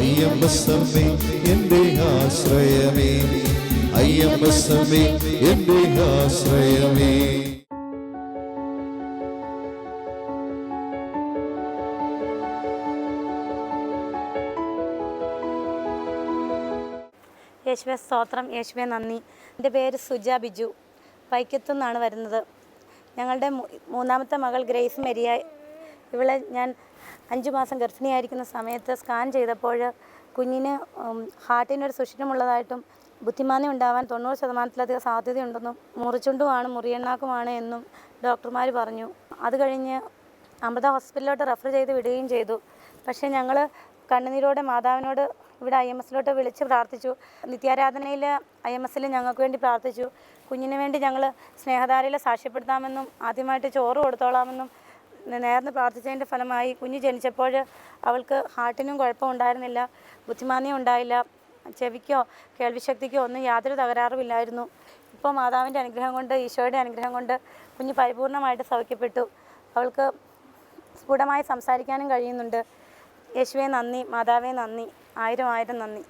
അയ്യമ്പസമ്മേ എന്റെ ആശ്രയമേ. അയ്യമ്പസമ്മേ എന്റെ ആശ്രയമേ. യേശുവെ സ്തോത്രം. യേശുവെ നന്ദി. എന്റെ പേര് സുജ ബിജു. വൈക്കത്തു നിന്നാണ് വരുന്നത്. ഞങ്ങളുടെ മൂന്നാമത്തെ മകൾ ഗ്രേസ് മെരിയ ഇവളെ ഞാൻ അഞ്ച് മാസം ഗർഭിണിയായിരിക്കുന്ന സമയത്ത് സ്കാൻ ചെയ്തപ്പോൾ കുഞ്ഞിന് ഹാർട്ടിനൊരു സുഷിരമുള്ളതായിട്ടും ബുദ്ധിമാന്യം ഉണ്ടാവാൻ തൊണ്ണൂറ് ശതമാനത്തിലധികം സാധ്യതയുണ്ടെന്നും മുറിച്ചുണ്ടുമാണ് മുറിയെണ്ണാക്കുമാണ് എന്നും ഡോക്ടർമാർ പറഞ്ഞു. അത് കഴിഞ്ഞ് അമൃത ഹോസ്പിറ്റലിലോട്ട് റെഫർ ചെയ്ത് വിടുകയും ചെയ്തു. പക്ഷേ ഞങ്ങൾ കണ്ണുനീരോടെ മാതാവിനോട് ഇവിടെ ഐ എം എസിലോട്ട് വിളിച്ച് പ്രാർത്ഥിച്ചു. നിത്യാരാധനയിൽ ഐ എം എസിൽ ഞങ്ങൾക്ക് വേണ്ടി പ്രാർത്ഥിച്ചു. കുഞ്ഞിന് വേണ്ടി ഞങ്ങൾ സ്നേഹധാരയിൽ സാക്ഷ്യപ്പെടുത്താമെന്നും ആദ്യമായിട്ട് ചോറ് കൊടുത്തോളാമെന്നും നേർന്ന് പ്രാർത്ഥിച്ചതിന്റെ ഫലമായി കുഞ്ഞ് ജനിച്ചപ്പോൾ അവൾക്ക് ഹാർട്ടിനും കുഴപ്പമുണ്ടായിരുന്നില്ല ബുദ്ധിമാന്യം ഉണ്ടായില്ല ചെവിക്കോ കേൾവിശക്തിക്കോ ഒന്നും യാതൊരു തകരാറുമില്ലായിരുന്നു. ഇപ്പോൾ മാതാവിന്റെ അനുഗ്രഹം കൊണ്ട് ഈശോയുടെ അനുഗ്രഹം കൊണ്ട് കുഞ്ഞ് പരിപൂർണമായിട്ട് സൗഖ്യപ്പെട്ടു. അവൾക്ക് സ്ഫുടമായി സംസാരിക്കാനും കഴിയുന്നുണ്ട്. യേശുവെ നന്ദി മാതാവേ നന്ദി ആയിരം ആയിരം നന്ദി.